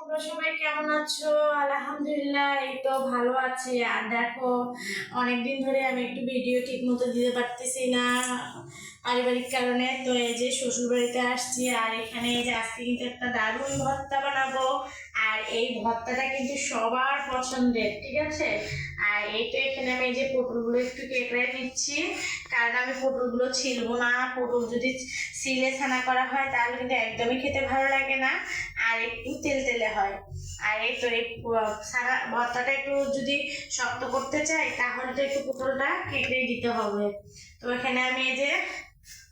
তোমরা সবাই কেমন আছো? আলহামদুলিল্লাহ, এই তো ভালো আছি। আর দেখো, অনেকদিন ধরে আমি একটু ভিডিও ঠিক মতো দিতে পারতেছি না পারিবারিক কারণে। তো এই যে শ্বশুর বাড়িতে আসছি, আর এখানে যে কিন্তু একটা দারুণ ভর্তা আর এই ভর্তাটা কিন্তু সবার পছন্দের, ঠিক আছে? আর এই তো এখানে আমি এই যে পটলগুলো একটু কেটে নিচ্ছি। কারণ আমি পটলগুলো ছিলবো না, পটল যদি সিলে ছানা করা হয় তাহলে কিন্তু একদমই খেতে ভালো লাগে না, আর একটু তেল তেলে হয়। আর এই তো এই সারা ভর্তাটা একটু যদি শক্ত করতে চাই তাহলে তো একটু পটলটা কেটেই দিতে হবে। তো এখানে আমি এই যে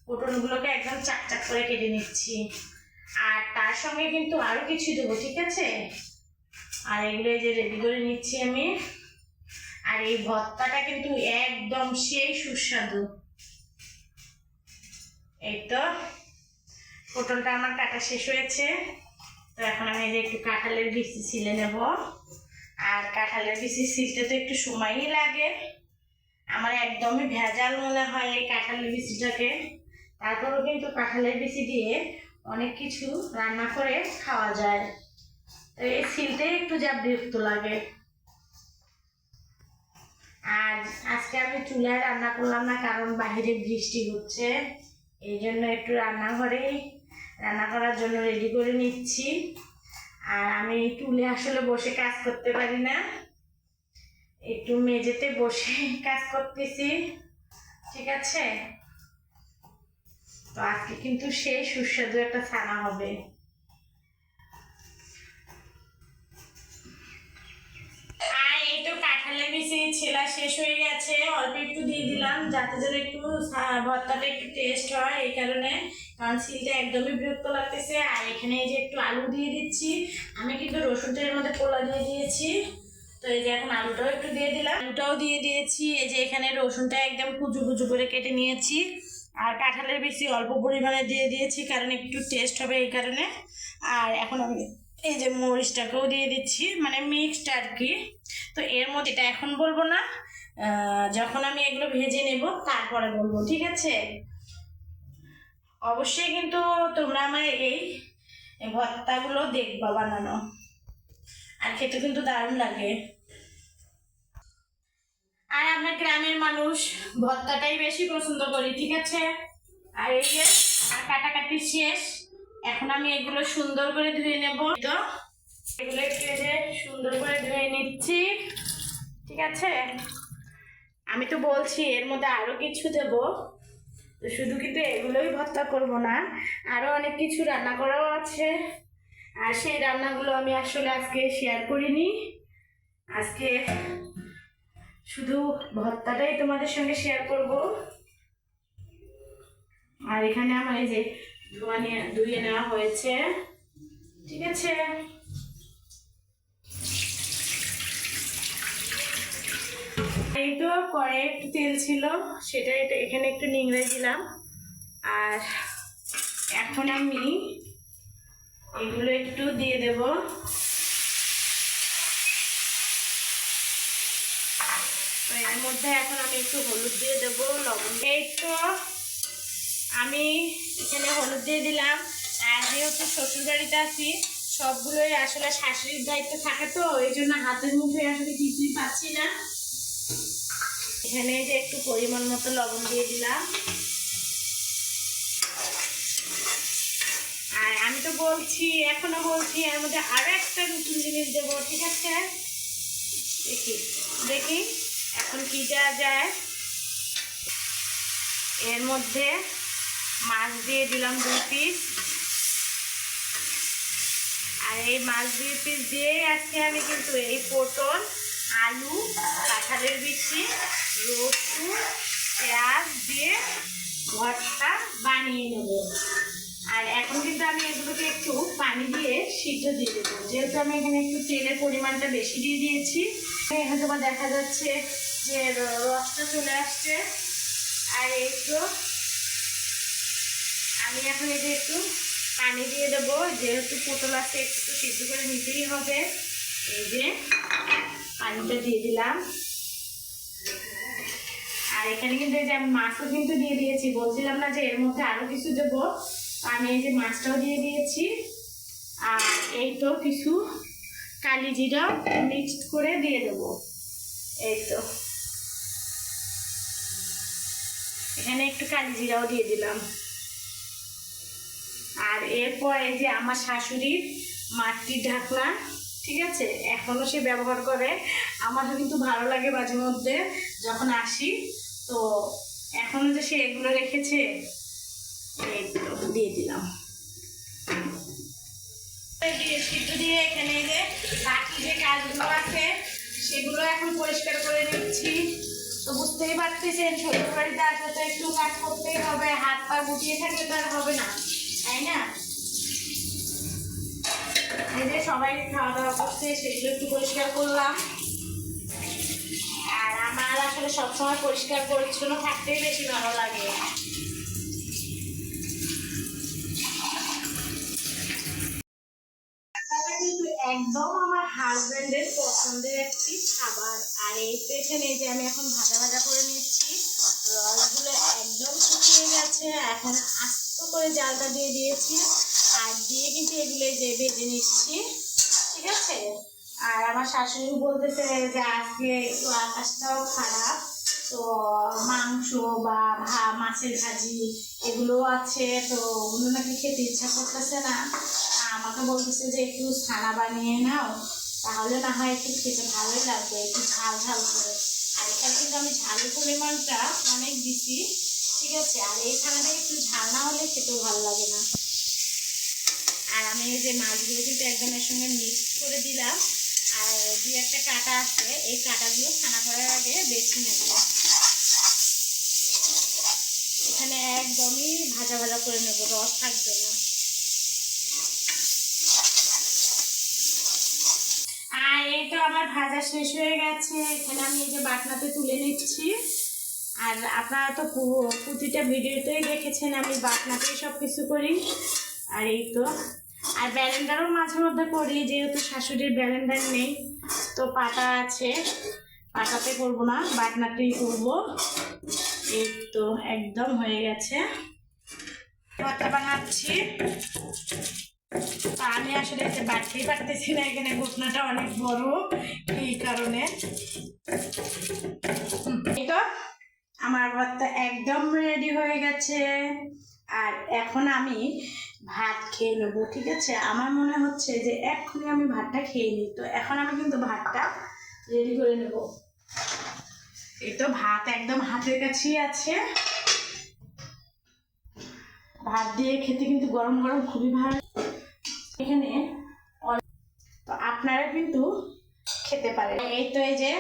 পটলগুলোকে একদম চাক চাক করে কেটে নিচ্ছি। আর তার সঙ্গে কিন্তু আরও কিছু দেবো, ঠিক আছে? আর এগুলো যে রেডি করে নিচ্ছি আমি। আর এই ভর্তাটা কিন্তু একদম সেই সুস্বাদু। এই তো, পটলটা আমার কাটা শেষ হয়েছে। তো এখন আমি যে একটু কাঁঠালের বিচি ছিলে নেব। আর কাঁঠালের বিচি ছিলতে তো একটু সময়ই লাগে। আমার একদমই ভেজাল মনে হয় এই কাঁঠালের বিচিটাকে। তারপরেও কিন্তু কাঁঠালের বিচি দিয়ে অনেক কিছু রান্না করে খাওয়া যায়। এই ছিলতে একটু যা বিরক্ত লাগে। আর আজকে আমি চুলায় রান্না করলাম না, কারণ বাইরে বৃষ্টি হচ্ছে। এই জন্য একটু রান্নাঘরেই রান্না করার জন্য রেডি করে নিচ্ছি। আর আমি টুলে আসলে বসে কাজ করতে পারি না। একটু মেঝেতে বসে কাজ করতেছি। ঠিক আছে? তো আজকে কিন্তু সেই সুস্বাদু একটা ছানা হবে। বেশি ছেলা শেষ হয়ে গেছে, অল্প একটু দিয়ে দিলাম, যাতে যেন একটু ভর্তাটা একটু টেস্ট হয়, এই কারণে কারণ সিলটা একদমই বিরক্ত লাগতেছে। আর এখানে এই যে একটু আলু দিয়ে দিচ্ছি, আমি কিন্তু রসুনটার মধ্যে পোলা দিয়ে দিয়েছি। তো এই যে এখন আলুটাও একটু দিয়ে দিলাম। আলুটাও দিয়ে দিয়েছি, এই যে এখানে রসুনটা একদম কুচু কুচু করে কেটে নিয়েছি। আর কাঁঠালের বেশি অল্প পরিমাণে দিয়ে দিয়েছি, কারণ একটু টেস্ট হবে এই কারণে। আর এখন আমি এই যে মরিচটাকেও দিয়ে দিচ্ছি মানে মিক্সড আর কি তো এর মধ্যে এটা এখন বলব না যখন আমি এগুলো ভেজে নেব তারপরে বলব, ঠিক আছে? অবশ্যই কিন্তু তোমরা আমার এই ভর্তাগুলো দেখবা বানানো। আর খেতে কিন্তু দারুণ লাগে। আর আমরা গ্রামের মানুষ, ভর্তাটাই বেশি পছন্দ করি, ঠিক আছে? আর এই যে, আর কাটাকাটি শেষ। এখন আমি এগুলো সুন্দর করে ধুয়ে নেব। তো এগুলো একটু যে সুন্দর করে ধুয়ে নিচ্ছি। ঠিক আছে? আমি তো বলছি, এর মধ্যে আরও কিছু দেব। তো শুধু কিন্তু এগুলোই ভর্তা করব না, আরও অনেক কিছু রান্না করাও আছে। আর সেই রান্নাগুলো আমি আসলে আজকে শেয়ার করিনি। আজকে শুধু ভর্তাটাই তোমাদের সঙ্গে শেয়ার করব। আর এখানে আমার এই যে ধোয়া ধুয়ে নেওয়া হয়েছে। ঠিক আছে? এই তো কড়াই একটু তেল ছিল, সেটা এটা এখানে একটু নিংড়ে দিলাম। আর এখন আমি এগুলো একটু দিয়ে দেব। এর মধ্যে এখন আমি একটু হলুদ দিয়ে দেবো, লবণ এই তো আমি এখানে হলুদ দিয়ে দিলাম। আর যেহেতু শ্বশুর বাড়িতে আছি, সবগুলোই আসলে শাশুড়ির দায়িত্ব থাকে তো, এই জন্য হাতের মুখে আসলে কিছুই পাচ্ছি না। এখানে যে একটু পরিমাণ মতো লবণ দিয়ে দিলাম। আর আমি তো বলছি, এখনও বলছি, এর মধ্যে আরও একটা নতুন জিনিস দেবো, ঠিক আছে? দেখি দেখি, এখন কি যা যায়? এর মধ্যে মাছ দিয়ে দিলাম দুই পিস আর এই মাছ দুই পিস দিয়েই আজকে আমি কিন্তু এই পটল, আলু, কাঁঠালের বিচি, রসুন, পেঁয়াজ দিয়ে ভর্তা বানিয়ে নেব। আর এখন কিন্তু আমি এগুলোকে একটু পানি দিয়ে সিদ্ধ দিয়ে দেবো। যেহেতু আমি এখানে একটু তেলের পরিমাণটা বেশি দিয়ে দিয়েছি, এখানে তোমার দেখা যাচ্ছে যে রসটা চলে আসছে। আর এই আমি এখন এই যে একটু পানি দিয়ে দেবো, যেহেতু পটল আছে একটু সিদ্ধ করে নিতেই হবে। এই যে পানিটা দিয়ে দিলাম। আর এখানে কিন্তু যে আমি মাছও কিন্তু দিয়ে দিয়েছি। বলছিলাম না যে এর মধ্যে আরও কিছু দেবো। আমি এই যে মাছটাও দিয়ে দিয়েছি। আর এই তো কিছু কালি জিরা মিক্সড করে দিয়ে দেবো। এই তো। এখানে একটু কালি জিরাও দিয়ে দিলাম। আর এরপর যে আমার শাশুড়ির মাটির ঢাকনা, ঠিক আছে? এখনও সে ব্যবহার করে। আমারও কিন্তু ভালো লাগে মাঝে মধ্যে যখন আসি। তো এখনও যে সে এগুলো রেখেছে দিয়ে দিলাম। সিদ্ধ দিয়ে এখানে যে বাকি যে কাজগুলো আছে, সেগুলো এখন পরিষ্কার করে নিচ্ছি। তো বুঝতেই পারতেছেন ছোট বাড়িতে আসলে তো একটু কাজ করতেই হবে হাত পা গুটিয়ে থাকলে তো আর হবে না। তাই না? এই যে খাওয়া দাওয়া করছে, সেগুলো একটু পরিষ্কার করলাম। আর আমার আসলে সবসময় পরিষ্কার, পরিচ্ছন্ন থাকতেই বেশি ভালো লাগে। একদম আমার হাজবেন্ডের পছন্দের একটি খাবার। আর এই এই যে আমি এখন ভাজা ভাজা করে নিচ্ছি, রসগুলো একদম শুকিয়ে গেছে। এখন আস্ত করে জালটা দিয়ে দিয়েছি। আর দিয়ে কিন্তু এগুলো যে ভেজে নিচ্ছি, ঠিক আছে? আর আমার শাশুড়ি বলতেছে যে আজকে আকাশটাও খারাপ, তো মাংস বা ভা, মাছের ভাজি এগুলো আছে, তো ওগুলো নাকি খেতে ইচ্ছা করতেছে না। আমাকে বলতেছে যে একটু ছানা বানিয়ে নাও, তাহলে না হয় একটু খেতে ভালোই লাগবে, একটু ঝাল ঝাল করে। আর এখানে কিন্তু আমি ঝালের পরিমাণটা অনেক দিছি ঠিক আছে, আর এই ছানাটা একটু ঝাল না হলে খেতেও ভালো লাগে না। আর আমি এই যে মাছগুলো কিন্তু একদম এর সঙ্গে মিক্স করে দিলাম। আর দুই একটা কাটা আছে, এই কাটাগুলো ছানা করার আগে বেছে নেব। এখানে একদমই ভাজা ভাজা করে নেব, রস থাকবে না। আর এই তো আমার ভাজা শেষ হয়ে গেছে। এখানে আমি এই যে বাটনাতে তুলে নিচ্ছি। আর আপনারা তো প্রতিটা ভিডিওতেই দেখেছেন আমি বাটনাতেই সব কিছু করি। আর এই তো। আর ব্যালেন্ডারও মাঝে মধ্যে করি, যেহেতু শাশুড়ির ব্যালেন্ডার নেই, তো পাটা আছে। পাটাতে করব না বাটনাতেই করব। এই তো, একদম হয়ে গেছে। ভর্তা বানাচ্ছি। আমি আসলে একটা বাড়তেই পারতেছি না, এখানে ঘটনাটা অনেক বড়। এই কারণে? তো। আমার ভর্তা একদম রেডি হয়ে গেছে। আর এখন আমি ভাত খেয়ে নেব, ঠিক আছে? আমার মনে হচ্ছে যে এক্ষুনি আমি ভাতটা খেয়ে নিই। তো এখন আমি কিন্তু ভাতটা রেডি করে নেব। এই তো ভাত একদম হাতের কাছেই আছে। ভাত দিয়ে খেতে কিন্তু গরম গরম খুবই ভালো এখানে তো আপনারা কিন্তু খেতে পারেন। এই তো এই যে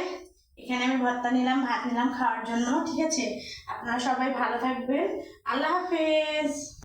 এখানে আমি ভর্তা নিলাম, ভাত নিলাম খাওয়ার জন্য, ঠিক আছে? আপনারা সবাই ভালো থাকবেন। আল্লাহ হাফেজ!